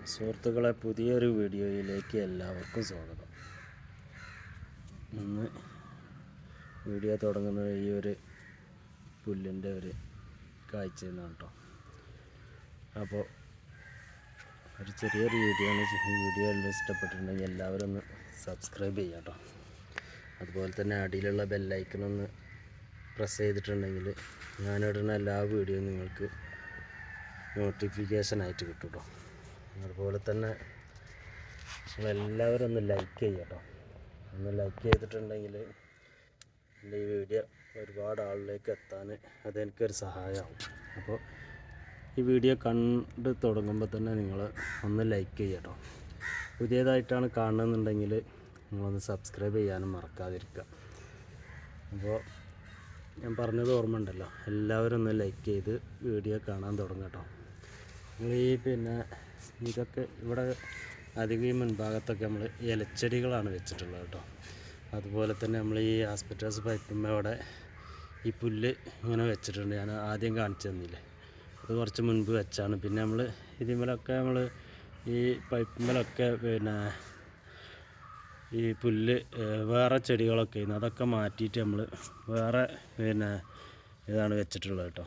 സുഹൃത്തുക്കളെ പുതിയൊരു വീഡിയോയിലേക്ക് എല്ലാവർക്കും സ്വാഗതം. ഇന്ന് വീഡിയോ തുടങ്ങുന്നത് ഈ ഒരു പുല്ലിന്റെ ഒരു കാഴ്ച നിന്നാണ് കേട്ടോ അപ്പോൾ ഒരു ചെറിയൊരു വീഡിയോ ആണ്. ഈ വീഡിയോ എല്ലാം ഇഷ്ടപ്പെട്ടിട്ടുണ്ടെങ്കിൽ എല്ലാവരും ഒന്ന് സബ്സ്ക്രൈബ് ചെയ്യാം കേട്ടോ അതുപോലെ തന്നെ അടിയിലുള്ള ബെല്ലൈക്കൺ ഒന്ന് പ്രസ് ചെയ്തിട്ടുണ്ടെങ്കിൽ ഞാനിടുന്ന എല്ലാ വീഡിയോയും നിങ്ങൾക്ക് നോട്ടിഫിക്കേഷൻ ആയിട്ട് കിട്ടും കേട്ടോ അതുപോലെ തന്നെ നിങ്ങളെല്ലാവരും ഒന്ന് ലൈക്ക് ചെയ്യുക കേട്ടോ ഒന്ന് ലൈക്ക് ചെയ്തിട്ടുണ്ടെങ്കിൽ എന്റെ ഈ വീഡിയോ ഒരുപാട് ആളിലേക്ക് എത്താൻ അതെനിക്കൊരു സഹായമാവും. അപ്പോൾ ഈ വീഡിയോ കണ്ട് തുടങ്ങുമ്പോൾ തന്നെ നിങ്ങൾ ഒന്ന് ലൈക്ക് ചെയ്യുക കേട്ടോ പുതിയതായിട്ടാണ് കാണുന്നുണ്ടെങ്കിൽ നിങ്ങളൊന്ന് സബ്സ്ക്രൈബ് ചെയ്യാനും മറക്കാതിരിക്കുക. അപ്പോൾ ഞാൻ പറഞ്ഞത് ഓർമ്മ ഉണ്ടല്ലോ എല്ലാവരും ഒന്ന് ലൈക്ക് ചെയ്ത് വീഡിയോ കാണാൻ തുടങ്ങട്ടോ നിങ്ങൾ ഈ പിന്നെ ഇതൊക്കെ ഇവിടെ അധികം മുൻഭാഗത്തൊക്കെ നമ്മൾ ഇലച്ചെടികളാണ് വെച്ചിട്ടുള്ളത് കേട്ടോ. അതുപോലെ തന്നെ നമ്മൾ ഈ ആസ്പെറ്റാസ് പൈപ്പുമ്മ ഈ പുല്ല് ഇങ്ങനെ വെച്ചിട്ടുണ്ട്. ഞാൻ ആദ്യം കാണിച്ചു തന്നില്ലേ? അത് കുറച്ച് മുൻപ് വെച്ചാണ്. പിന്നെ നമ്മൾ ഇതിന്മേലൊക്കെ നമ്മൾ ഈ പൈപ്പുമ്മലൊക്കെ പിന്നെ ഈ പുല്ല് വേറെ ചെടികളൊക്കെ ആയിരുന്നു. അതൊക്കെ മാറ്റിയിട്ട് നമ്മൾ വേറെ പിന്നെ ഇതാണ് വെച്ചിട്ടുള്ളത് കേട്ടോ.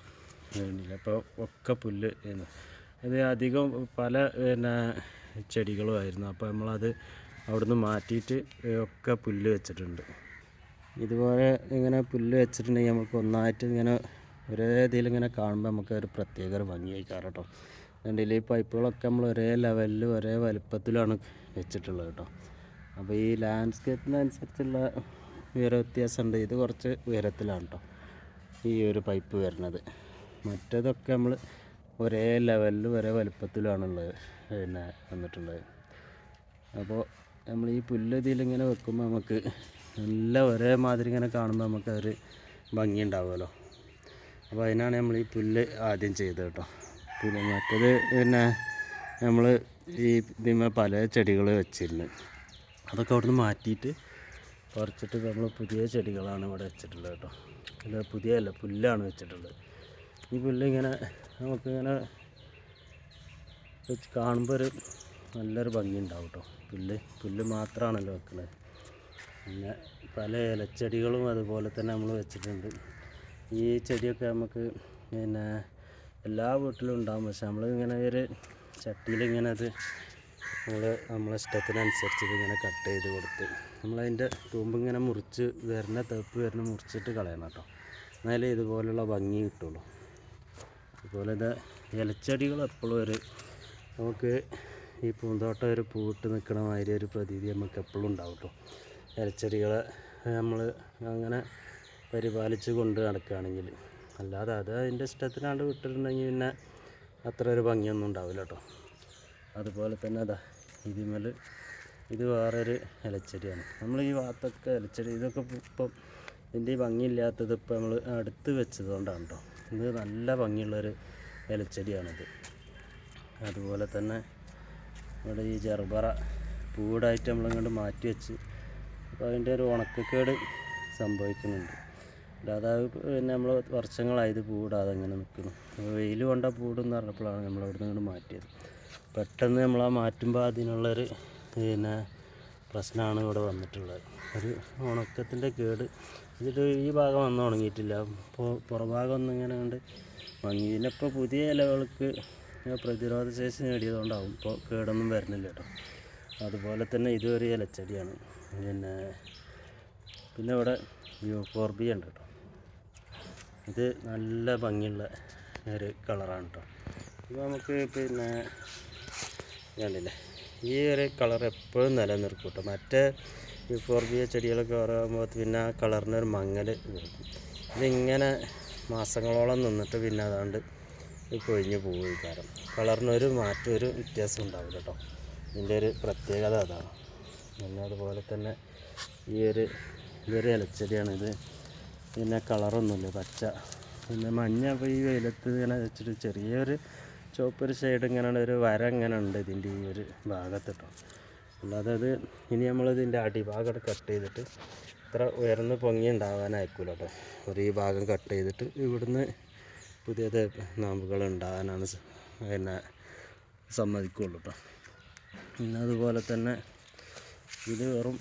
അപ്പോൾ ഒക്കെ പുല്ല് ആയിരുന്നു. ഇത് അധികം പല പിന്നെ ചെടികളുമായിരുന്നു അപ്പോൾ നമ്മളത് അവിടുന്ന് മാറ്റിയിട്ട് ഒക്കെ പുല്ല് വെച്ചിട്ടുണ്ട്. ഇതുപോലെ ഇങ്ങനെ പുല്ല് വെച്ചിട്ടുണ്ടെങ്കിൽ നമുക്ക് ഒന്നായിട്ട് ഇങ്ങനെ ഒരേ രീതിയിൽ ഇങ്ങനെ കാണുമ്പോൾ നമുക്ക് ഒരു പ്രത്യേക ഒരു ഭംഗിയായി കേട്ടോ. അതുകൊണ്ട് ഈ പൈപ്പുകളൊക്കെ നമ്മൾ ഒരേ ലെവലിൽ ഒരേ വലുപ്പത്തിലാണ് വെച്ചിട്ടുള്ളത് കേട്ടോ. അപ്പോൾ ഈ ലാൻഡ്സ്കേപ്പിനനുസരിച്ചുള്ള ഉയര വ്യത്യാസമുണ്ട് ഇത് കുറച്ച് ഉയരത്തിലാണ് കേട്ടോ ഈ ഒരു പൈപ്പ് വരുന്നത്. മറ്റേതൊക്കെ നമ്മൾ ഒരേ ലെവലിൽ ഒരേ വലുപ്പത്തിലാണുള്ളത്. പിന്നെ വന്നിട്ടുള്ളത്. അപ്പോൾ നമ്മൾ ഈ പുല്ല് ഇതിലിങ്ങനെ വെക്കുമ്പോൾ നമുക്ക് എല്ലാം ഒരേ മാതിരി ഇങ്ങനെ കാണുമ്പോൾ നമുക്ക് ഒരു ഭംഗി ഉണ്ടാവുമല്ലോ. അപ്പോൾ അതിനാണ് നമ്മൾ ഈ പുല്ല് ആദ്യം ചെയ്തത് കേട്ടോ. പിന്നെ മറ്റേത് പിന്നെ നമ്മൾ ഈ ഇതിന്മേ പല ചെടികൾ വെച്ചിരുന്നു. അതൊക്കെ അവിടുന്ന് മാറ്റിയിട്ട് പറിച്ചിട്ട് നമ്മൾ പുതിയ ചെടികളാണ് ഇവിടെ വെച്ചിട്ടുള്ളത് കേട്ടോ. അല്ല പുതിയ അല്ല പുല്ലാണ് വെച്ചിട്ടുള്ളത്. ഈ പുല്ല് ഇങ്ങനെ നമുക്കിങ്ങനെ വെച്ച് കാണുമ്പോൾ ഒരു നല്ലൊരു ഭംഗി ഉണ്ടാവും കേട്ടോ പുല്ല് പുല്ല് മാത്രമാണല്ലോ വെക്കുന്നത്. പിന്നെ പല ഇലച്ചെടികളും അതുപോലെ തന്നെ നമ്മൾ വെച്ചിട്ടുണ്ട്. ഈ ചെടിയൊക്കെ നമുക്ക് പിന്നെ എല്ലാ വീട്ടിലും ഉണ്ടാകും പക്ഷെ നമ്മൾ ഇങ്ങനെ ഒരു ചട്ടിയിൽ ഇങ്ങനെ അത് നമ്മൾ നമ്മളെ ഇഷ്ടത്തിനനുസരിച്ച് ഇങ്ങനെ കട്ട് ചെയ്ത് കൊടുത്ത് നമ്മളതിന്റെ തൂമ്പ് ഇങ്ങനെ മുറിച്ച് വരുന്ന തേപ്പ് വരുന്ന മുറിച്ചിട്ട് കളയണം കേട്ടോ എന്നാലേ ഇതുപോലുള്ള ഭംഗി കിട്ടുള്ളൂ. അതുപോലെ ഇത് ഇലച്ചെടികൾ എപ്പോഴും ഒരു നമുക്ക് ഈ പൂന്തോട്ടം ഒരു പൂവിട്ട് നിൽക്കണ മാതിരി ഒരു പ്രതീതി നമുക്ക് എപ്പോഴും ഉണ്ടാവും കേട്ടോ ഇലച്ചെടികളെ നമ്മൾ അങ്ങനെ പരിപാലിച്ച് കൊണ്ട് നടക്കുകയാണെങ്കിൽ. അല്ലാതെ അത് അതിന്റെ ഇഷ്ടത്തിനാണ്ട് വിട്ടിട്ടുണ്ടെങ്കിൽ പിന്നെ അത്ര ഒരു ഭംഗിയൊന്നും ഉണ്ടാവില്ല കേട്ടോ അതുപോലെ തന്നെ അതാ ഇതിമേൽ ഇത് വേറൊരു ഇലച്ചെടിയാണ്. നമ്മൾ ഈ വാത്തൊക്കെ ഇലച്ചെടി ഇതൊക്കെ ഇപ്പം ഇതിന്റെ ഭംഗിയില്ലാത്തത് ഇപ്പം നമ്മൾ അടുത്ത് വെച്ചതുകൊണ്ടാണ് കേട്ടോ ഇത് നല്ല ഭംഗിയുള്ളൊരു ഇലച്ചെടിയാണിത് അതുപോലെ തന്നെ നമ്മുടെ ഈ ജർബറ പൂടായിട്ട് നമ്മളിങ്ങോട്ട് മാറ്റി വെച്ച് അപ്പോൾ അതിന്റെ ഒരു ഉണക്കക്കേട് സംഭവിക്കുന്നുണ്ട്. അതായത് അത് പിന്നെ നമ്മൾ വർഷങ്ങളായത് പൂടാതെ അങ്ങനെ നിൽക്കുന്നു. വെയിൽ കൊണ്ട എന്ന് പറഞ്ഞപ്പോഴാണ് നമ്മൾ അവിടെ നിന്ന് മാറ്റിയത്. പെട്ടെന്ന് നമ്മൾ ആ മാറ്റുമ്പോൾ അതിനുള്ളൊരു പിന്നെ പ്രശ്നമാണ് ഇവിടെ വന്നിട്ടുള്ളത്. ഒരു ഉണക്കത്തിന്റെ കേട്. ഇതിൽ ഈ ഭാഗം ഒന്നും ഉണങ്ങിയിട്ടില്ല. ഇപ്പോൾ പുറഭാഗം ഒന്നും ഇങ്ങനെ ഉണ്ട് ഭംഗി ഇതിനിപ്പോൾ പുതിയ ഇലകൾക്ക് പ്രതിരോധ ശേഷി നേടിയതുകൊണ്ടാവും ഇപ്പോൾ കേടൊന്നും വരുന്നില്ല കേട്ടോ. അതുപോലെ തന്നെ ഇത് ഒരു ഇലച്ചെടിയാണ്. പിന്നെ പിന്നെ ഇവിടെ യൂഫോർബി ഉണ്ട് കേട്ടോ. ഇത് നല്ല ഭംഗിയുള്ള ഒരു കളറാണ് കേട്ടോ. ഇത് നമുക്ക് പിന്നെ കണ്ടില്ലേ? ഈ ഒരു കളർ എപ്പോഴും നിലനിർത്തും കേട്ടോ മറ്റേ യൂഫോർബിയ ചെടികളൊക്കെ പറയുമ്പോൾ പിന്നെ ആ കളറിനൊരു മങ്ങൽ വരും ഇതിങ്ങനെ മാസങ്ങളോളം നിന്നിട്ട് പിന്നെ അതാണ്ട് കൊഴിഞ്ഞ് പോകും കാരണം കളറിനൊരു മാറ്റം ഒരു വ്യത്യാസം ഉണ്ടാവും കേട്ടോ ഇതിന്റെ ഒരു പ്രത്യേകത അതാണ്. പിന്നെ അതുപോലെ തന്നെ ഈ ഒരു ഇതൊരു ഇലച്ചെടിയാണ് ഇത് പിന്നെ കളറൊന്നുമില്ല. പച്ച പിന്നെ മഞ്ഞ. അപ്പോൾ ഈ വെയിലത്ത് ഇങ്ങനെ വെച്ചിട്ട് ചെറിയൊരു ചുവപ്പൊരു സൈഡ് ഇങ്ങനെ ഒരു വര ഇങ്ങനെ ഉണ്ട് ഇതിന്റെ ഈ ഒരു ഭാഗത്ത് കേട്ടോ അല്ലാതെ അത് ഇനി നമ്മളിതിന്റെ അടിഭാഗം കട്ട് ചെയ്തിട്ട് ഇത്ര ഉയർന്ന് പൊങ്ങി ഉണ്ടാകാനായിരിക്കില്ല കേട്ടോ ഒരു ഈ ഭാഗം കട്ട് ചെയ്തിട്ട് ഇവിടുന്ന് പുതിയത് നാമ്പുകൾ ഉണ്ടാകാനാണ് പിന്നെ സമ്മതിക്കുള്ളൂ കേട്ടോ പിന്നെ അതുപോലെ തന്നെ ഇത് വെറും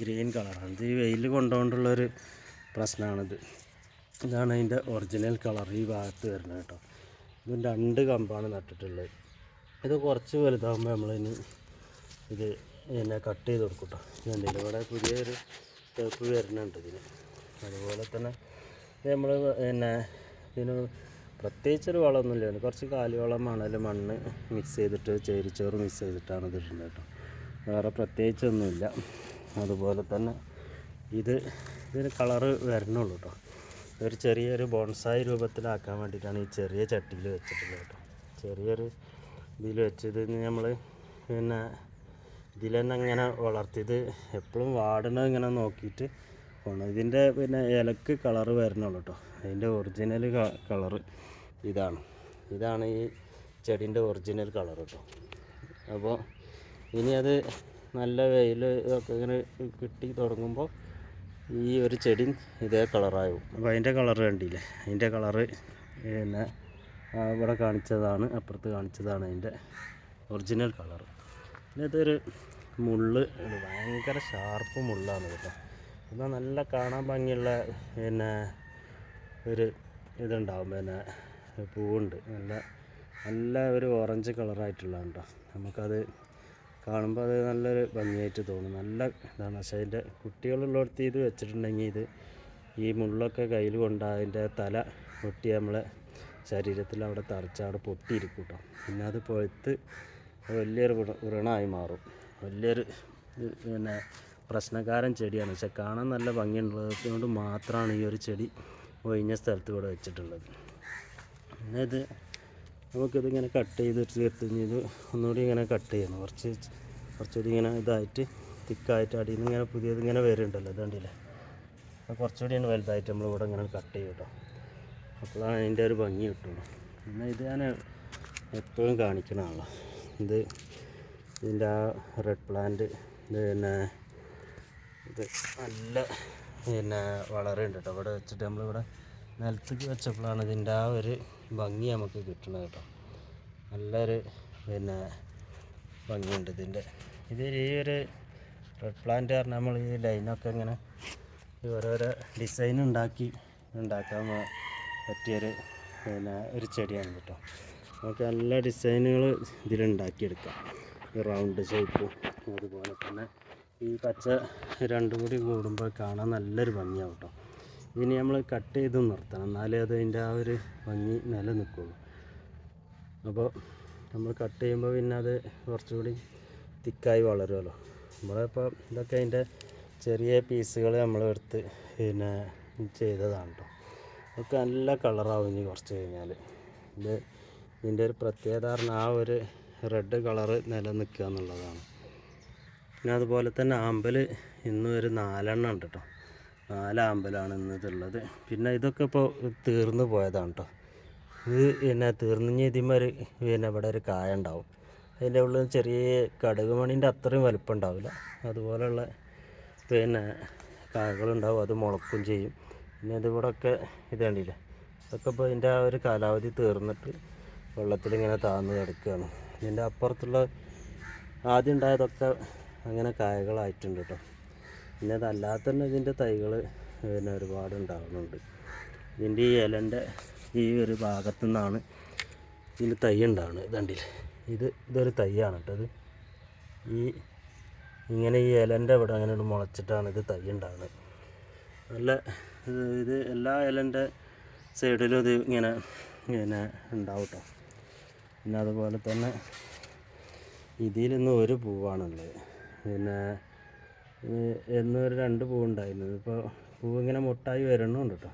ഗ്രീൻ കളറാണ് ഇത് ഈ വെയിൽ കൊണ്ടുകൊണ്ടുള്ളൊരു പ്രശ്നമാണിത്. ഇതാണ് അതിന്റെ ഒറിജിനൽ കളർ ഈ ഭാഗത്ത് വരുന്നത് കേട്ടോ. ഇത് രണ്ട് കമ്പാണ് നട്ടിട്ടുള്ളത്. ഇത് കുറച്ച് വലുതാകുമ്പോൾ നമ്മളിനി ഇത് പിന്നെ കട്ട് ചെയ്ത് കൊടുക്കട്ടോ എന്തെങ്കിലും ഇവിടെ പുതിയൊരു തേപ്പ് വരുന്നുണ്ട് ഇതിന്. അതുപോലെ തന്നെ നമ്മൾ പിന്നെ ഇതിന് പ്രത്യേകിച്ചൊരു വളമൊന്നുമില്ല. കുറച്ച് കാലിവളം മണൽ മണ്ണ് മിക്സ് ചെയ്തിട്ട് ചേരിച്ചോറ് മിക്സ് ചെയ്തിട്ടാണ് ഇത് ഇടുന്നത് കേട്ടോ വേറെ പ്രത്യേകിച്ചൊന്നുമില്ല. അതുപോലെ തന്നെ ഇത് ഇതിന് കളറ് വരണുള്ളൂ കേട്ടോ ഒരു ചെറിയൊരു ബോൺസായി രൂപത്തിലാക്കാൻ വേണ്ടിയിട്ടാണ് ഈ ചെറിയ ചട്ടിയിൽ വെച്ചിട്ടുള്ളത് കേട്ടോ. ചെറിയൊരു ഇതിൽ വെച്ചത് നമ്മൾ പിന്നെ ഇതിൽ തന്നെ ഇങ്ങനെ വളർത്തിയത് എപ്പോഴും വാടണത് ഇങ്ങനെ നോക്കിയിട്ട് പോകണം ഇതിന്റെ പിന്നെ ഇലക്ക് കളറ് വരണുള്ളൂ കേട്ടോ. അതിന്റെ ഒറിജിനൽ കളറ് ഇതാണ്. ഇതാണ് ഈ ചെടീന്റെ ഒറിജിനൽ കളർ കേട്ടോ. അപ്പോൾ ഇനി അത് നല്ല വെയിൽ ഒക്കെ ഇങ്ങനെ കിട്ടി തുടങ്ങുമ്പോൾ ഈ ഒരു ചെടി ഇതേ കളറാകും അപ്പോൾ അതിന്റെ കളർ കണ്ടില്ലേ? അതിന്റെ കളറ് പിന്നെ ഇവിടെ കാണിച്ചതാണ് അപ്പുറത്ത് കാണിച്ചതാണ് അതിന്റെ ഒറിജിനൽ കളർ ഇതൊരു മുള്ള് ഭയങ്കര ഷാർപ്പ് മുള്ളാണ് കേട്ടോ. എന്നാൽ നല്ല കാണാൻ ഭംഗിയുള്ള പിന്നെ ഒരു ഇതുണ്ടാവും. പിന്നെ പൂവുണ്ട്. നല്ല നല്ല ഒരു ഓറഞ്ച് കളറായിട്ടുള്ളതാണ് കേട്ടോ. നമുക്കത് കാണുമ്പോൾ അത് നല്ലൊരു ഭംഗിയായിട്ട് തോന്നും. നല്ല ഇതാണ്. പക്ഷേ അതിന്റെ കുട്ടികളുള്ളിടത്ത് ഇത് വെച്ചിട്ടുണ്ടെങ്കിൽ ഇത് ഈ മുള്ളൊക്കെ കയ്യിൽ കൊണ്ട് അതിന്റെ തല പൊട്ടി നമ്മളെ ശരീരത്തിൽ അവിടെ തറച്ച് അവിടെ പൊട്ടിയിരിക്കും കേട്ടോ പിന്നെ അത് പൊഴുത്ത് വലിയൊരു വൃണമായി മാറും. വലിയൊരു പിന്നെ പ്രശ്നക്കാരൻ ചെടിയാണ്. പക്ഷെ കാണാൻ നല്ല ഭംഗിയുള്ളത് കൊണ്ട് മാത്രമാണ് ഈ ഒരു ചെടി ഒഴിഞ്ഞ സ്ഥലത്ത് ഇവിടെ വെച്ചിട്ടുള്ളത്. പിന്നെ ഇത് നമുക്കിത് ഇങ്ങനെ കട്ട് ചെയ്തിട്ട് ചേർത്ത് ഇത് ഒന്നുകൂടി ഇങ്ങനെ കട്ട് ചെയ്യണം കുറച്ച് കുറച്ചുകൂടി ഇങ്ങനെ ഇതായിട്ട് തിക്കായിട്ട് അടിയിൽ നിന്ന് ഇങ്ങനെ പുതിയത് ഇങ്ങനെ വരുന്നുണ്ടല്ലോ ഇത് കണ്ടില്ലേ? അപ്പോൾ കുറച്ചുകൂടി വലുതായിട്ട് നമ്മൾ ഇവിടെ ഇങ്ങനെ കട്ട് ചെയ്യും കേട്ടോ. അപ്പോഴാണ് അതിന്റെ ഒരു ഭംഗി കിട്ടുള്ളൂ പിന്നെ ഇത് ഞാൻ എപ്പോഴും കാണിക്കണമല്ലോ ഇത് ഇതിന്റെ ആ റെഡ് പ്ലാന്റ് ഇത് പിന്നെ ഇത് നല്ല പിന്നെ വളരുണ്ട് കേട്ടോ. ഇവിടെ വെച്ചിട്ട് നമ്മളിവിടെ നിലത്തേക്ക് വെച്ചപ്പോഴാണ് ഇതിന്റെ ആ ഒരു ഭംഗി നമുക്ക് കിട്ടണം കേട്ടോ. നല്ലൊരു പിന്നെ ഭംഗിയുണ്ട് ഇതിന്റെ. ഇത് ഈ ഒരു റെഡ് പ്ലാന്റ് പറഞ്ഞാൽ നമ്മൾ ഈ ലൈനൊക്കെ ഇങ്ങനെ ഓരോരോ ഡിസൈൻ ഉണ്ടാക്കി ഉണ്ടാക്കാൻ പറ്റിയൊരു പിന്നെ ഒരു ചെടിയാണ് കേട്ടോ. നമുക്ക് നല്ല ഡിസൈനുകൾ ഇതിലുണ്ടാക്കിയെടുക്കാം ഈ റൗണ്ട് ഷേപ്പ് അതുപോലെ തന്നെ ഈ പച്ച രണ്ടും കൂടി കൂടുമ്പോൾ കാണാൻ നല്ലൊരു ഭംഗിയാവും കേട്ടോ. ഇതിന് നമ്മൾ കട്ട് ചെയ്ത് നിർത്തണം. എന്നാലേ അത് അതിന്റെ ആ ഒരു ഭംഗി നിലനിൽക്കുള്ളൂ. അപ്പോൾ നമ്മൾ കട്ട് ചെയ്യുമ്പോൾ പിന്നെ അത് കുറച്ചുകൂടി തിക്കായി വളരുമല്ലോ നമ്മളിപ്പോൾ ഇതൊക്കെ അതിന്റെ ചെറിയ പീസുകൾ നമ്മളെടുത്ത് പിന്നെ ചെയ്തതാണ് കേട്ടോ ഒക്കെ നല്ല കളറാവും ഇനി കുറച്ച് കഴിഞ്ഞാൽ ഇത് ഇതിന്റെ ഒരു പ്രത്യേകത പറഞ്ഞാൽ ആ ഒരു റെഡ് കളറ് നിലനിൽക്കുക എന്നുള്ളതാണ്. പിന്നെ അതുപോലെ തന്നെ ആമ്പൽ ഇന്നും ഒരു നാലെണ്ണം ഉണ്ട് കേട്ടോ നാല് ഇന്നതുള്ളത് പിന്നെ ഇതൊക്കെ ഇപ്പോൾ തീർന്നു പോയതാണ് കേട്ടോ ഇത് പിന്നെ തീർന്നു ഇതിന്മേൽ പിന്നെ ഇവിടെ ഒരു കായ ഉണ്ടാവും. അതിന്റെ ഉള്ളിൽ ചെറിയ കടുക് മണിന്റെ അത്രയും വലുപ്പം ഉണ്ടാവില്ല. അതുപോലെയുള്ള പിന്നെ കായകളുണ്ടാവും അത് മുളക്കും ചെയ്യും. പിന്നെ ഇതിവിടെ ഒക്കെ ഇത് കണ്ടില്ലേ? ഇതൊക്കെ ഇപ്പോൾ ഇതിന്റെ ആ ഒരു കാലാവധി തീർന്നിട്ട് വെള്ളത്തിൽ ഇങ്ങനെ താഴ്ന്നു കിടക്കുകയാണ്. ഇതിന്റെ അപ്പുറത്തുള്ള ആദ്യം ഉണ്ടായതൊക്കെ അങ്ങനെ കായകളായിട്ടുണ്ട് കേട്ടോ പിന്നെ അതല്ലാതെ തന്നെ ഇതിന്റെ തൈകൾ പിന്നെ ഒരുപാട് ഉണ്ടാകുന്നുണ്ട് ഇതിന്റെ ഈ ഇലന്റെ ഈ ഒരു ഭാഗത്തു നിന്നാണ് ഇതിന്റെ തൈ ഉണ്ടാവുന്നത് ഇതണ്ടിൽ ഇത് ഇതൊരു തൈയാണ് കേട്ടത് ഈ ഇങ്ങനെ ഈ ഇലന്റെ ഇവിടെ അങ്ങനെ മുളച്ചിട്ടാണ് ഇത് തൈ ഉണ്ടാകുന്നത് നല്ല ഇത് ഇത് എല്ലാ ഇലന്റെ സൈഡിലും ഇത് ഇങ്ങനെ ഇങ്ങനെ ഉണ്ടാവും കേട്ടോ. പിന്നെ അതുപോലെ തന്നെ ഇതിലിന്ന് ഒരു പൂവാണുള്ളത്. പിന്നെ ഇത് രണ്ട് പൂവുണ്ടായിരുന്നു. ഇപ്പോൾ പൂവ് ഇങ്ങനെ മുട്ടായി വരണുണ്ട് കേട്ടോ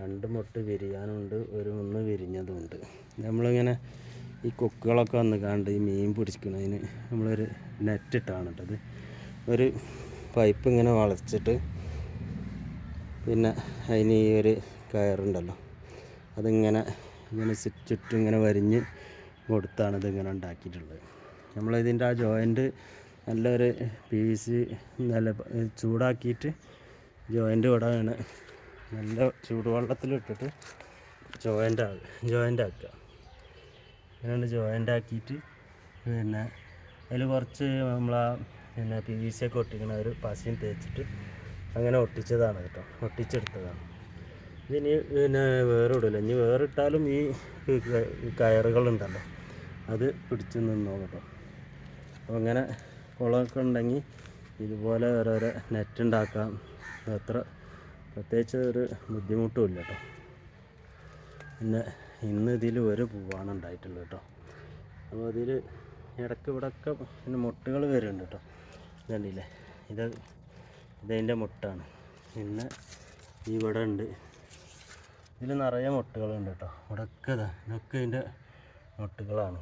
രണ്ട് മുട്ട് വിരിയാനുണ്ട് ഒരു ഒന്ന് വിരിഞ്ഞതുണ്ട്. നമ്മളിങ്ങനെ ഈ കൊക്കുകളൊക്കെ വന്ന് കണ്ട് ഈ മീൻ പിടിക്കുന്നതിന് നമ്മളൊരു നെറ്റ് ഇട്ടാണ് കേട്ടത് ഒരു പൈപ്പ് ഇങ്ങനെ വളച്ചിട്ട് പിന്നെ അതിന് ഈ ഒരു കയറുണ്ടല്ലോ. അതിങ്ങനെ ഇങ്ങനെ ചുറ്റും ഇങ്ങനെ വരിഞ്ഞ് കൊടുത്താണ് ഇതിങ്ങനെ ഉണ്ടാക്കിയിട്ടുള്ളത്. നമ്മളിതിന്റെ ആ ജോയിന്റ് നല്ലൊരു പി വി സി നല്ല ചൂടാക്കിയിട്ട് ജോയിന്റ് ഇടാണ് നല്ല ചൂടുവെള്ളത്തിലിട്ടിട്ട് ജോയിന്റ് ആക്കുക ജോയിന്റ് ആക്കുക അങ്ങനെയാണ് ജോയിന്റ് ആക്കിയിട്ട് പിന്നെ അതിൽ കുറച്ച് നമ്മളാ പിന്നെ പി വി സി ഒക്കെ ഒട്ടിക്കണ ഒരു പശയും തേച്ചിട്ട് അങ്ങനെ ഒട്ടിച്ചതാണ് കേട്ടോ. ഒട്ടിച്ചെടുത്തതാണ്. ഇതിനി പിന്നെ വേറെ ഇടില്ല ഇനി വേറെ ഇട്ടാലും ഈ കയറുകളുണ്ടല്ലോ. അത് പിടിച്ച് നിന്നോ കേട്ടോ. അപ്പോൾ അങ്ങനെ കുളമൊക്കെ ഉണ്ടെങ്കിൽ ഇതുപോലെ ഓരോരോ നെറ്റ് ഉണ്ടാക്കാം അത്ര പ്രത്യേകിച്ച് ഒരു ബുദ്ധിമുട്ടും ഇല്ല കേട്ടോ പിന്നെ ഇന്ന് ഇതിൽ ഒരു പൂവാണ് ഉണ്ടായിട്ടുള്ളത് കേട്ടോ അപ്പോൾ അതിൽ ഇടയ്ക്ക് ഇവിടെയൊക്കെ പിന്നെ മുട്ടുകൾ വരുന്നുണ്ട് കേട്ടോ ഇതുണ്ടല്ലേ ഇത് ഇതതിന്റെ മുട്ടാണ്. പിന്നെ ഇവിടെ ഉണ്ട്. ഇതിൽ നിറയെ മുട്ടുകളുണ്ട് കേട്ടോ ഇവിടെയൊക്കെ ഇതാ ഇതൊക്കെ ഇതിന്റെ മുട്ടുകളാണ്.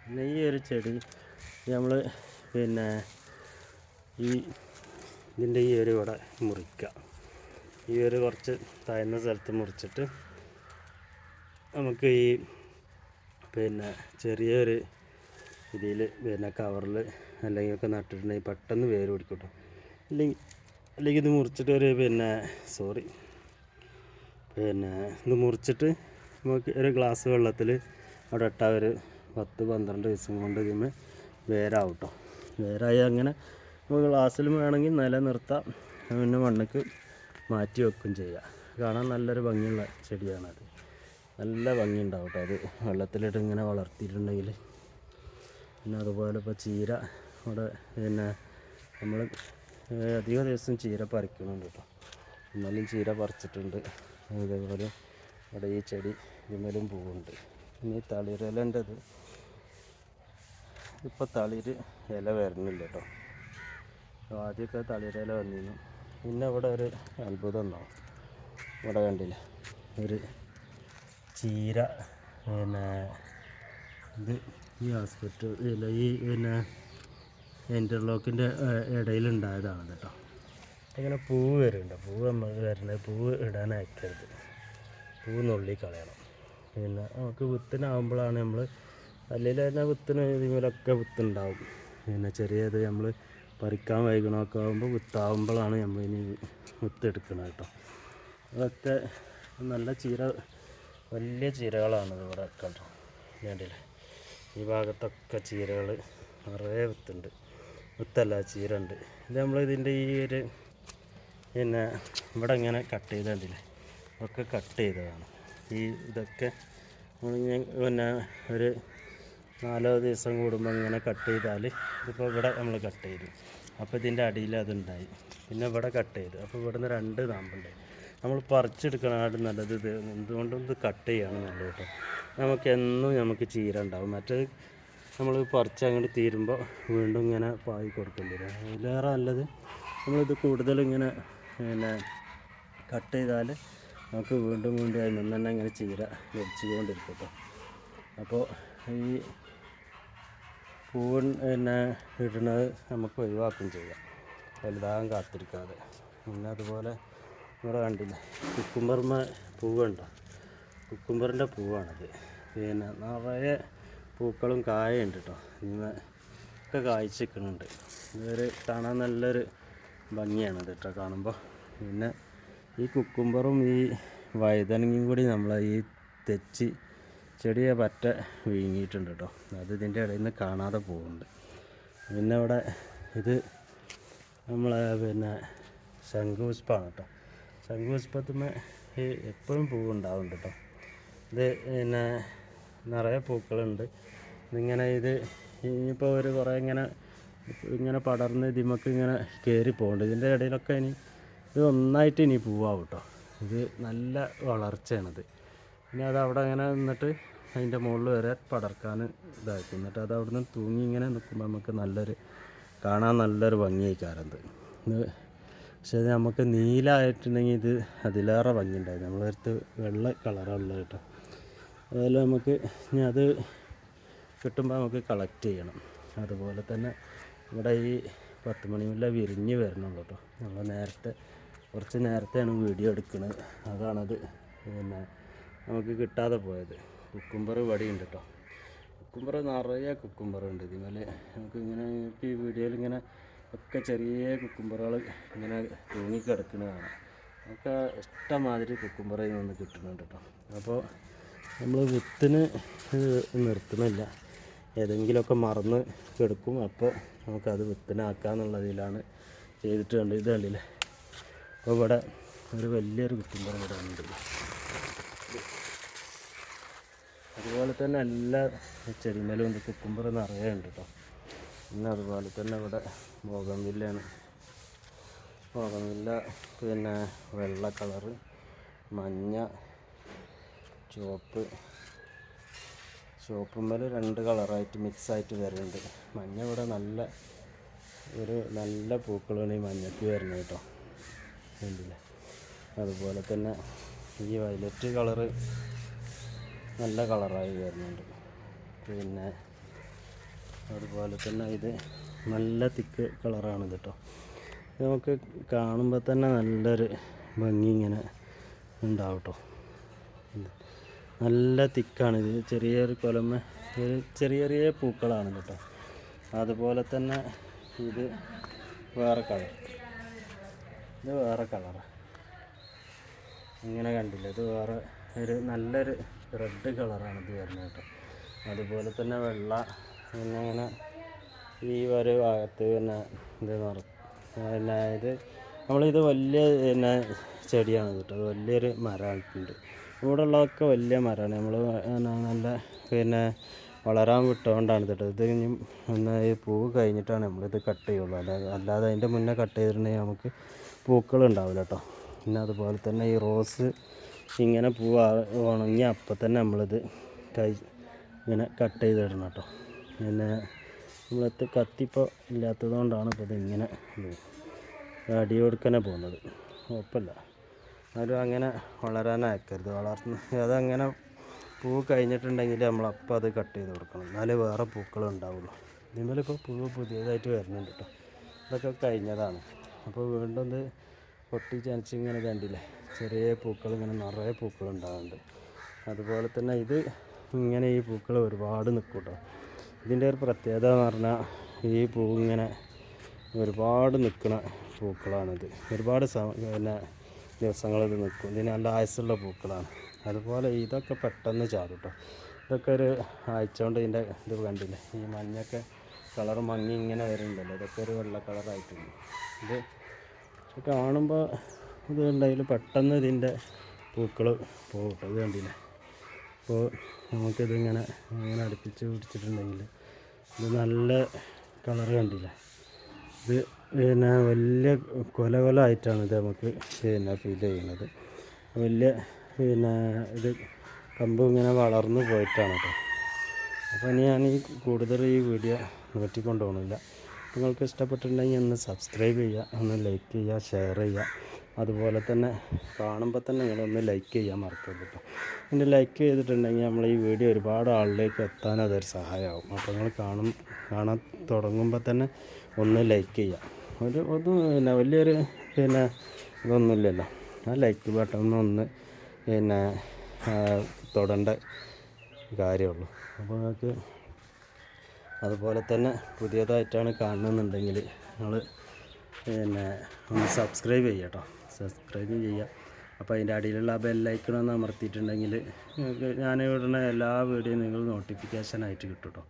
പിന്നെ ഈ ഒരു ചെടി നമ്മൾ പിന്നെ ഈ ഇതിന്റെ ഈ ഒരു ഇവിടെ മുറിക്കുക ഈ ഒരു കുറച്ച് താഴ്ന്ന സ്ഥലത്ത് മുറിച്ചിട്ട് നമുക്ക് ഈ പിന്നെ ചെറിയൊരു ഇതിൽ പിന്നെ കവറിൽ അല്ലെങ്കിൽ ഒക്കെ നട്ടിട്ടുണ്ടെങ്കിൽ പെട്ടെന്ന് വേര് പിടിക്കട്ടോ. കേട്ടോ അല്ലെങ്കിൽ അല്ലെങ്കിൽ ഇത് മുറിച്ചിട്ട് ഒരു പിന്നെ സോറി പിന്നെ ഇത് മുറിച്ചിട്ട് നമുക്ക് ഒരു ഗ്ലാസ് വെള്ളത്തിൽ അവിടെ ഇട്ടാൽ ഒരു പത്ത് പന്ത്രണ്ട് ദിവസം കൊണ്ട് ഇതിന് വേരാവും കേട്ടോ വേരായി അങ്ങനെ നമുക്ക് ഗ്ലാസ്സിലും വേണമെങ്കിൽ നിലനിർത്താം. പിന്നെ മണ്ണക്ക് മാറ്റി വെക്കും ചെയ്യാം. കാണാൻ നല്ലൊരു ഭംഗിയുള്ള ചെടിയാണത് നല്ല ഭംഗി ഉണ്ടാവും കേട്ടോ അത്. വെള്ളത്തിലിട്ട് ഇങ്ങനെ വളർത്തിയിട്ടുണ്ടെങ്കിൽ. പിന്നെ അതുപോലെ ഇപ്പോൾ ചീര ഇവിടെ പിന്നെ നമ്മൾ അധിക ദിവസം ചീര പറിക്കുന്നുണ്ട് കേട്ടോ എന്നാലും ചീര പറിച്ചിട്ടുണ്ട്. അതേപോലെ ഇവിടെ ഈ ചെടി ഇമലും പൂവുണ്ട്. പിന്നെ ഈ തളിരിലന്റെത് ഇപ്പോൾ തളിര് ഇല വരുന്നില്ല കേട്ടോ ആദ്യമൊക്കെ തളിര് ഇല വന്നിരുന്നു. പിന്നെ ഇവിടെ ഒരു അത്ഭുതം ഉണ്ടാവും ഇവിടെ കണ്ടില്ല? ഒരു ചീര പിന്നെ ഇത് ഈ ഹോസ്പിറ്റൽ ഈ പിന്നെ ഇന്റർലോക്കിന്റെ ഇടയിലുണ്ടായതാണ് കേട്ടോ. ഇങ്ങനെ പൂവ് വരുന്നുണ്ട്. പൂവ് നമുക്ക് വരുന്നത് പൂവ് ഇടാൻ അയക്കരുത് പൂവ് നുള്ളി കളയണം. പിന്നെ നമുക്ക് വിത്തിനാകുമ്പോഴാണ് നമ്മൾ അല്ലെങ്കിൽ തന്നെ വിത്തിന് ഇതിമേലൊക്കെ വിത്തുണ്ടാവും പിന്നെ ചെറിയത് നമ്മൾ പറിക്കാൻ വൈകണമൊക്കെ ആകുമ്പോൾ വിത്താവുമ്പോഴാണ് നമ്മൾ ഇനി വിത്തെടുക്കുന്നത് കേട്ടോ. അതൊക്കെ നല്ല ചീര വലിയ ചീരകളാണ് ഇവിടെ കേട്ടോ വേണ്ടിയില്ല ഈ ഭാഗത്തൊക്കെ ചീരകൾ നിറയെ വിത്തുണ്ട് വിത്തല്ല ചീര ഉണ്ട് ഇത് നമ്മൾ ഇതിന്റെ ഈ ഒരു പിന്നെ ഇവിടെ ഇങ്ങനെ കട്ട് ചെയ്ത കണ്ടില്ലേ? ഒക്കെ കട്ട് ചെയ്തതാണ്. ഈ ഇതൊക്കെ പിന്നെ ഒരു നാലോ ദിവസം കൂടുമ്പോൾ ഇങ്ങനെ കട്ട് ചെയ്താൽ ഇതിപ്പോൾ ഇവിടെ നമ്മൾ കട്ട് ചെയ്തു. അപ്പോൾ ഇതിന്റെ അടിയിൽ അതുണ്ടായി. പിന്നെ ഇവിടെ കട്ട് ചെയ്തു. അപ്പോൾ ഇവിടെ നിന്ന് രണ്ട് നാമ്പുണ്ട് നമ്മൾ പറിച്ചെടുക്കണാട് നല്ലത് ഇത് എന്തുകൊണ്ടും ഇത് കട്ട് ചെയ്യാണ് നല്ലത് കേട്ടോ നമുക്ക് എന്നും നമുക്ക് ചീര ഉണ്ടാവും. മറ്റേത് നമ്മൾ പറിച്ച് അങ്ങോട്ട് തീരുമ്പോൾ വീണ്ടും ഇങ്ങനെ പായി കൊടുക്കേണ്ടി വരും. അതിലേറെ നല്ലത് നമ്മളിത് കൂടുതൽ ഇങ്ങനെ പിന്നെ കട്ട് ചെയ്താൽ നമുക്ക് വീണ്ടും വീണ്ടും അതിൽ നിന്ന് തന്നെ ഇങ്ങനെ ചീര ലഭിച്ചുകൊണ്ടിരിക്കും കേട്ടോ അപ്പോൾ ഈ പൂവ് പിന്നെ ഇടുന്നത് നമുക്ക് ഒഴിവാക്കും ചെയ്യാം. വലുതാകാൻ കാത്തിരിക്കാതെ. പിന്നെ അതുപോലെ ഇവിടെ കണ്ടില്ല കുക്കുംബർമ പൂവുണ്ടോ? കുക്കുംബറിന്റെ പൂവാണത്. പിന്നെ നിറയെ പൂക്കളും കായുണ്ട് കേട്ടോ. ഇന്ന് ഒക്കെ കായ്ച്ച് നിൽക്കുന്നുണ്ട് ഇതൊരു കാണാൻ നല്ലൊരു ഭംഗിയാണ് ഇത് കേട്ടോ കാണുമ്പോൾ. പിന്നെ ഈ കുക്കുംബറും ഈ വഴുതനങ്ങയും കൂടി നമ്മളെ ഈ തെച്ചി ചെടിയെ പറ്റ വീങ്ങിയിട്ടുണ്ട് കേട്ടോ. അത് ഇതിന്റെ ഇടയിൽ നിന്ന് കാണാതെ പോകുന്നുണ്ട്. പിന്നെ ഇവിടെ ഇത് നമ്മളെ പിന്നെ ശംഖുപുഷ്പമാണ് കേട്ടോ. ശംഖുപുഷ്പത്തിന് എപ്പോഴും പൂവുണ്ടാവുന്നുണ്ട് കേട്ടോ. ഇത് പിന്നെ നിറയെ പൂക്കളുണ്ട്. ഇതിങ്ങനെ ഇത് ഇനിയിപ്പോൾ ഒരു കുറേ ഇങ്ങനെ ഇങ്ങനെ പടർന്ന് ഇതിമക്ക് ഇങ്ങനെ കയറി പോകുന്നുണ്ട് ഇതിന്റെ ഇടയിലൊക്കെ ഇനി ഇത് ഒന്നായിട്ട് ഇനി പൂവാവും കേട്ടോ. ഇത് നല്ല വളർച്ചയാണിത്. പിന്നെ അത് അവിടെ അങ്ങനെ നിന്നിട്ട് അതിന്റെ മുകളിൽ വരെ പടർക്കാൻ ഇതാക്കും. എന്നിട്ട് അത് അവിടെ നിന്ന് തൂങ്ങി ഇങ്ങനെ നിൽക്കുമ്പോൾ നമുക്ക് നല്ലൊരു കാണാൻ നല്ലൊരു ഭംഗിയായിക്കാരത് പക്ഷേ ഇത് നമുക്ക് നീലായിട്ടുണ്ടെങ്കിൽ ഇത് അതിലേറെ ഭംഗിയുണ്ടായി നമ്മളടുത്ത് വെള്ള കളറുള്ളത് കേട്ടോ. അതുപോലെ നമുക്ക് ഇനി അത് കിട്ടുമ്പോൾ നമുക്ക് കളക്ട് ചെയ്യണം. അതുപോലെ തന്നെ ഇവിടെ ഈ പത്ത് മണിമുല്ല വിരിഞ്ഞ് വരണുള്ളൂ കേട്ടോ. നമ്മൾ നേരത്തെ കുറച്ച് നേരത്തെയാണ് വീഡിയോ എടുക്കുന്നത് അതാണത് പിന്നെ നമുക്ക് കിട്ടാതെ പോയത്. കുക്കുംബർ വടിയുണ്ട് കേട്ടോ കുക്കുംബർ നിറയെ കുക്കുംബർ ഉണ്ട് ഇതിനെ നമുക്ക് ഇങ്ങനെ ഈ വീഡിയോയിൽ ഇങ്ങനെ ഒക്കെ ചെറിയ കുക്കുംബറുകൾ ഇങ്ങനെ തൂങ്ങിക്കിടക്കുന്നതാണ് നമുക്ക് ഇഷ്ടമാതിരി കുക്കുംബർ ഇതിൽ നിന്ന് കിട്ടുന്നുണ്ട് കേട്ടോ അപ്പോൾ നമ്മൾ വിത്തിന് നിർത്തുന്നില്ല. ഏതെങ്കിലുമൊക്കെ മറന്ന് കിടക്കും. അപ്പോൾ നമുക്കത് വിത്തിനാക്കാന്നുള്ളതിലാണ് ചെയ്തിട്ട് കണ്ടത്. ഇത് കണ്ടില്ലേ? അപ്പോൾ ഇവിടെ ഒരു വലിയൊരു കുക്കുംബർ ഇവിടെ ഉണ്ട് അതുപോലെ തന്നെ എല്ലാ ചെടിമേലും ഉണ്ട് കുക്കുമ്പർ നിറയെ ഉണ്ട് കേട്ടോ പിന്നെ അതുപോലെ തന്നെ ഇവിടെ ബോഗംവില്ലയാണ് ബോഗംവില്ല പിന്നെ വെള്ള കളറ് മഞ്ഞ ചുവപ്പ്. ചുവപ്പുമ്മൽ രണ്ട് കളറായിട്ട് മിക്സ് ആയിട്ട് വരുന്നുണ്ട്. മഞ്ഞ ഇവിടെ നല്ല ഒരു നല്ല പൂക്കളാണ് ഈ മഞ്ഞക്ക് വരുന്നത് കേട്ടോ കണ്ടില്ലേ അതുപോലെ തന്നെ ഈ വയലറ്റ് കളറ് നല്ല കളറായി വരുന്നുണ്ട്. പിന്നെ അതുപോലെ തന്നെ ഇത് നല്ല തിക്ക് കളറാണ് കേട്ടോ നമുക്ക് കാണുമ്പോൾ തന്നെ നല്ലൊരു ഭംഗി ഇങ്ങനെ ഉണ്ടാവും കേട്ടോ നല്ല തിക്കാണ് ഇത് ചെറിയൊരു കൊലമ ഒരു ചെറിയ ചെറിയ പൂക്കളാണ് കേട്ടോ അതുപോലെ തന്നെ ഇത് വേറെ കളർ. ഇത് വേറെ കളറാണ് ഇങ്ങനെ കണ്ടില്ല? ഇത് വേറെ ഒരു നല്ലൊരു റെഡ് കളറാണ് ഇത് വരുന്നത് കേട്ടോ. അതുപോലെ തന്നെ വെള്ള പിന്നെ ഇങ്ങനെ ഈ ഒരു ഭാഗത്ത് പിന്നെ ഇത് നിറ പിന്നെ ഇത് നമ്മളിത് വലിയ പിന്നെ ചെടിയാണ് കേട്ടോ. അത് വലിയൊരു മരമായിട്ടുണ്ട്. ഇവിടെ ഉള്ളതൊക്കെ വലിയ മരമാണ്. നമ്മൾ നല്ല പിന്നെ വളരാൻ വിട്ടുകൊണ്ടാണ് കേട്ടോ. ഇത് ഒന്ന് ഈ പൂവ് കഴിഞ്ഞിട്ടാണ് നമ്മളിത് കട്ട് ചെയ്യുള്ളൂ. അല്ലാതെ അല്ലാതെ അതിന്റെ മുന്നേ കട്ട് ചെയ്തിട്ടുണ്ടെങ്കിൽ നമുക്ക് പൂക്കൾ ഉണ്ടാവില്ല കേട്ടോ. പിന്നെ അതുപോലെ തന്നെ ഈ റോസ് ഇങ്ങനെ പൂവ് ഉണങ്ങി അപ്പം തന്നെ നമ്മളിത് കൈ ഇങ്ങനെ കട്ട് ചെയ്തിടണം കേട്ടോ. പിന്നെ നമ്മളത്ത് കത്തിപ്പോൾ ഇല്ലാത്തത് കൊണ്ടാണ് ഇപ്പോൾ ഇതിങ്ങനെ അടി കൊടുക്കനെ പോകുന്നത്. കുഴപ്പമില്ല. എന്നാലും അങ്ങനെ വളരാനായക്കരുത് വളർന്ന് അതങ്ങനെ പൂ കഴിഞ്ഞിട്ടുണ്ടെങ്കിൽ നമ്മളപ്പോൾ അത് കട്ട് ചെയ്ത് കൊടുക്കണം. എന്നാലേ വേറെ പൂക്കളും ഉണ്ടാവുള്ളൂ. ഇതിന്മേലിപ്പോൾ പൂവ് പുതിയതായിട്ട് വരുന്നുണ്ട് കേട്ടോ. ഇതൊക്കെ കഴിഞ്ഞതാണ്. അപ്പോൾ വീണ്ടും ഇത് പൊട്ടി ചനച്ച് ഇങ്ങനെ കണ്ടില്ലേ? ചെറിയ പൂക്കൾ ഇങ്ങനെ നിറയെ പൂക്കൾ ഉണ്ടാകുന്നുണ്ട് അതുപോലെ തന്നെ ഇത് ഇങ്ങനെ ഈ പൂക്കൾ ഒരുപാട് നിൽക്കും കേട്ടോ ഇതിന്റെ ഒരു പ്രത്യേകത എന്ന് പറഞ്ഞാൽ ഈ പൂ ഇങ്ങനെ ഒരുപാട് നിൽക്കുന്ന പൂക്കളാണിത്. ഒരുപാട് പിന്നെ ദിവസങ്ങളിത് നിൽക്കും ഇതിന് നല്ല ആയുസ്സുള്ള പൂക്കളാണ്. അതുപോലെ ഇതൊക്കെ പെട്ടെന്ന് ചാടും കേട്ടോ ഇതൊക്കെ ഒരു ആഴ്ച കൊണ്ട് ഇതിന്റെ ഇത് കണ്ടില്ലേ? ഈ മഞ്ഞൊക്കെ കളർ മങ്ങി ഇങ്ങനെ വരുന്നുണ്ടല്ലോ. ഇതൊക്കെ ഒരു വെള്ള കളറായിട്ടുണ്ട്. ഇത് ഇത് കാണുമ്പോൾ ഇത് ഉണ്ടെങ്കിൽ പെട്ടെന്ന് ഇതിന്റെ പൂക്കൾ പോകും. അത് കണ്ടില്ല? അപ്പോൾ നമുക്കിതിങ്ങനെ ഇങ്ങനെ അടുപ്പിച്ച് പിടിച്ചിട്ടുണ്ടെങ്കിൽ ഇത് നല്ല കളർ കണ്ടില്ല? ഇത് പിന്നെ വലിയ കൊല കൊല ആയിട്ടാണ് ഇത് നമുക്ക് പിന്നെ ഫീൽ ചെയ്യുന്നത്. വലിയ പിന്നെ ഇത് കമ്പ് ഇങ്ങനെ വളർന്നു പോയിട്ടാണ് കേട്ടോ. അപ്പോൾ ഇനി ഞാൻ ഈ കൂടുതൽ ഈ വീഡിയോ നീട്ടിക്കൊണ്ടു പോകുന്നില്ല നിങ്ങൾക്ക് ഇഷ്ടപ്പെട്ടിട്ടുണ്ടെങ്കിൽ ഒന്ന് സബ്സ്ക്രൈബ് ചെയ്യുക ഒന്ന് ലൈക്ക് ചെയ്യുക ഷെയർ ചെയ്യുക. അതുപോലെ തന്നെ കാണുമ്പോൾ തന്നെ നിങ്ങളൊന്ന് ലൈക്ക് ചെയ്യാൻ മറക്കരുത് കേട്ടോ പിന്നെ ലൈക്ക് ചെയ്തിട്ടുണ്ടെങ്കിൽ നമ്മൾ ഈ വീഡിയോ ഒരുപാട് ആളിലേക്ക് എത്താൻ അതൊരു സഹായമാകും അപ്പോൾ നിങ്ങൾ കാണും കാണാൻ തുടങ്ങുമ്പോൾ തന്നെ ഒന്ന് ലൈക്ക് ചെയ്യുക. ഒരു ഒന്നും പിന്നെ വലിയൊരു പിന്നെ ഇതൊന്നുമില്ലല്ലോ. ആ ലൈക്ക് ബട്ടൺ ഒന്ന് പിന്നെ തൊടേണ്ട കാര്യമുള്ളൂ. അപ്പോൾ നിങ്ങൾക്ക് അതുപോലെ തന്നെ പുതിയതായിട്ടാണ് കാണുന്നുണ്ടെങ്കിൽ നിങ്ങൾ പിന്നെ ഒന്ന് സബ്സ്ക്രൈബ് ചെയ്യുക കേട്ടോ. സബ്സ്ക്രൈബ് ചെയ്യുക. അപ്പോൾ അതിന്റെ അടിയിലുള്ള ആ ബെല്ലൈക്കണമെന്ന് അമർത്തിയിട്ടുണ്ടെങ്കിൽ ഞാൻ ഇടുന്ന എല്ലാ വീഡിയോയും നിങ്ങൾ നോട്ടിഫിക്കേഷനായിട്ട് കിട്ടും കേട്ടോ.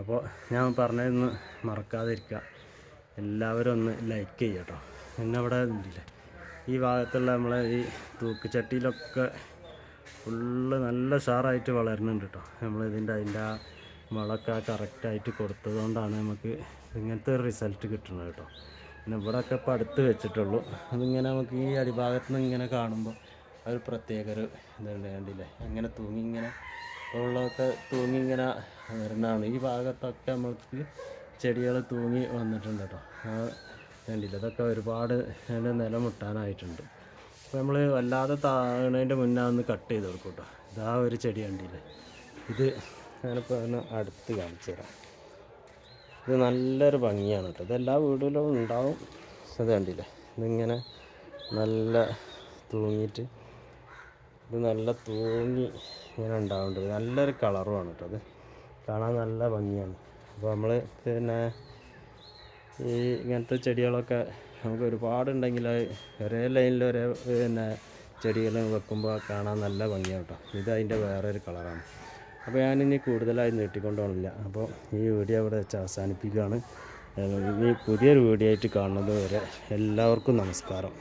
അപ്പോൾ ഞാൻ പറഞ്ഞതൊന്ന് മറക്കാതിരിക്കുക. എല്ലാവരും ഒന്ന് ലൈക്ക് ചെയ്യുക കേട്ടോ. പിന്നെ അവിടെ ഇല്ലേ? ഈ ഭാഗത്തുള്ള നമ്മളെ ഈ തൂക്കുചട്ടിയിലൊക്കെ ഫുള്ള് നല്ല സാറായിട്ട് വളരുന്നുണ്ട് കേട്ടോ. നമ്മളിതിന്റെ അതിന്റെ ആ വളമൊക്കെ കറക്റ്റായിട്ട് കൊടുത്തത് കൊണ്ടാണ് നമുക്ക് ഇങ്ങനത്തെ ഒരു റിസൾട്ട് കിട്ടുന്നത് കേട്ടോ. പിന്നെ ഇവിടെയൊക്കെ ഇപ്പോൾ അടുത്ത് വെച്ചിട്ടുള്ളൂ. അതിങ്ങനെ നമുക്ക് ഈ അടിഭാഗത്ത് നിന്ന് ഇങ്ങനെ കാണുമ്പോൾ ഒരു പ്രത്യേക ഒരു ഇതുണ്ട് കണ്ടില്ലേ? അങ്ങനെ തൂങ്ങി ഇങ്ങനെ ഉള്ളതൊക്കെ തൂങ്ങി ഇങ്ങനെ വരുന്നതാണ്. ഈ ഭാഗത്തൊക്കെ നമുക്ക് ചെടികൾ തൂങ്ങി വന്നിട്ടുണ്ട് കേട്ടോ. കണ്ടില്ല? ഇതൊക്കെ ഒരുപാട് അതിന്റെ നിലമുട്ടാനായിട്ടുണ്ട് അപ്പോൾ നമ്മൾ വല്ലാതെ താണതിന്റെ മുന്നേ ഒന്ന് കട്ട് ചെയ്ത് കൊടുക്കും കേട്ടോ. ഇതാ ഒരു ചെടി കണ്ടില്ലേ? ഇത് ഞാനിപ്പോൾ അതിന് അടുത്ത് കാണിച്ചു തരാം. ഇത് നല്ലൊരു ഭംഗിയാണ് കേട്ടോ. ഇതെല്ലാ വീടുകളിലും ഉണ്ടാവും. അത് കണ്ടില്ലേ? ഇതിങ്ങനെ നല്ല തൂങ്ങിയിട്ട് ഇത് നല്ല തൂങ്ങി ഇങ്ങനെ ഉണ്ടാവുന്നുണ്ട്. നല്ലൊരു കളറുമാണ് കേട്ടോ അത് കാണാൻ നല്ല ഭംഗിയാണ്. അപ്പോൾ നമ്മൾ പിന്നെ ഈ ഇങ്ങനത്തെ ചെടികളൊക്കെ നമുക്ക് ഒരുപാടുണ്ടെങ്കിൽ ഒരേ ലൈനിൽ ഒരേ പിന്നെ ചെടികൾ വെക്കുമ്പോൾ കാണാൻ നല്ല ഭംഗിയാണ് കേട്ടോ. ഇത് അതിന്റെ വേറൊരു കളറാണ്. അപ്പോൾ ഞാനിനി കൂടുതലായി നീട്ടിക്കൊണ്ടോണില്ല. അപ്പോൾ ഈ വീഡിയോ ഇവിടെ വെച്ച് അവസാനിപ്പിക്കുകയാണ്. ഇനി പുതിയൊരു വീഡിയോ ആയിട്ട് കാണുന്നത് വരെ എല്ലാവർക്കും നമസ്കാരം.